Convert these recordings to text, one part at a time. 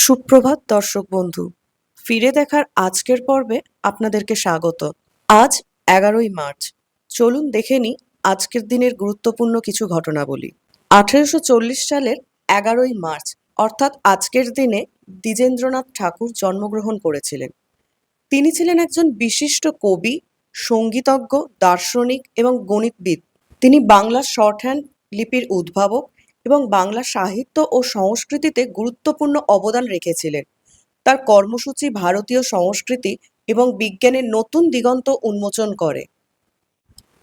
সুপ্রভাত, দর্শক বন্ধু। ফিরে দেখার আজকের পর্বে আপনাদেরকে স্বাগত। আজ এগারোই মার্চ। চলুন দেখে নিই আজকের দিনের গুরুত্বপূর্ণ কিছু ঘটনাবলী আঠেরোশো চল্লিশ সালের এগারোই মার্চ, অর্থাৎ আজকের দিনে দ্বিজেন্দ্রনাথ ঠাকুর জন্মগ্রহণ করেছিলেন। তিনি ছিলেন একজন বিশিষ্ট কবি, সঙ্গীতজ্ঞ, দার্শনিক এবং গণিতবিদ। তিনি বাংলা শর্ট হ্যান্ড লিপির উদ্ভাবক এবং বাংলা সাহিত্য ও সংস্কৃতিতে গুরুত্বপূর্ণ অবদান রেখেছিলেন। তার কর্মসূচি ভারতীয় সংস্কৃতি এবং বিজ্ঞানের নতুন দিগন্ত উন্মোচন করে।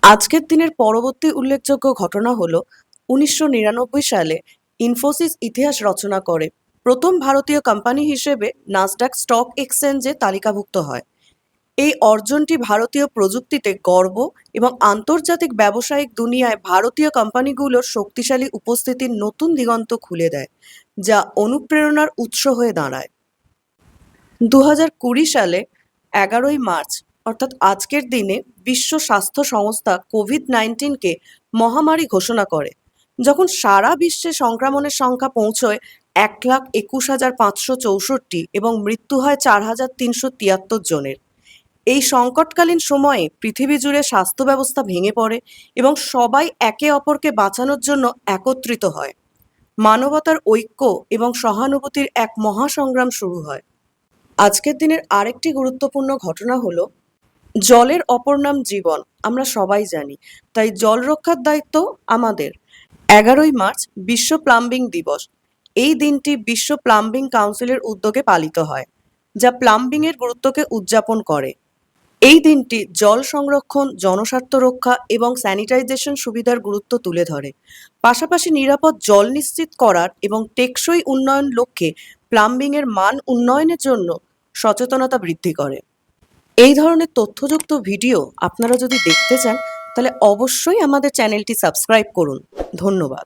আজকের দিনের পরবর্তী উল্লেখযোগ্য ঘটনা হল, উনিশশো নিরানব্বই সালে ইনফোসিস ইতিহাস রচনা করে। প্রথম ভারতীয় কোম্পানি হিসেবে নাসডাক স্টক এক্সচেঞ্জে তালিকাভুক্ত হয়। এই অর্জনটি ভারতীয় প্রযুক্তিতে গর্ব এবং আন্তর্জাতিক ব্যবসায়িক দুনিয়ায় ভারতীয় কোম্পানিগুলোর শক্তিশালী উপস্থিতির নতুন দিগন্ত খুলে দেয়, যা অনুপ্রেরণার উৎস হয়ে দাঁড়ায়। দু হাজার কুড়ি সালে এগারোই মার্চ, অর্থাৎ আজকের দিনে, বিশ্ব স্বাস্থ্য সংস্থা কোভিড নাইন্টিনকে মহামারী ঘোষণা করে, যখন সারা বিশ্বে সংক্রমণের সংখ্যা পৌঁছয় এক লাখ একুশ হাজার পাঁচশো চৌষট্টি এবং মৃত্যু হয় চার হাজার তিনশো তিয়াত্তর জনের। এই সংকটকালীন সময়ে পৃথিবী জুড়ে স্বাস্থ্য ব্যবস্থা ভেঙে পড়ে এবং সবাই একে অপরকে বাঁচানোর জন্য একত্রিত হয়। মানবতার ঐক্য এবং সহানুভূতির এক মহাসংগ্রাম শুরু হয়। আজকের দিনের আরেকটি গুরুত্বপূর্ণ ঘটনা হলো, জলের অপর নাম জীবন, আমরা সবাই জানি। তাই জল রক্ষার দায়িত্ব আমাদের। এগারোই মার্চ, বিশ্ব প্লাম্বিং দিবস। এই দিনটি বিশ্ব প্লাম্বিং কাউন্সিলের উদ্যোগে পালিত হয়, যা প্লাম্বিংয়ের গুরুত্বকে উদযাপন করে। এই দিনটি জল সংরক্ষণ, জনস্বার্থ রক্ষা এবং স্যানিটাইজেশন সুবিধার গুরুত্ব তুলে ধরে। পাশাপাশি নিরাপদ জল নিশ্চিত করার এবং টেকসই উন্নয়ন লক্ষ্যে প্লাম্বিংয়ের মান উন্নয়নের জন্য সচেতনতা বৃদ্ধি করে। এই ধরনের তথ্যযুক্ত ভিডিও আপনারা যদি দেখতে চান, তাহলে অবশ্যই আমাদের চ্যানেলটি সাবস্ক্রাইব করুন। ধন্যবাদ।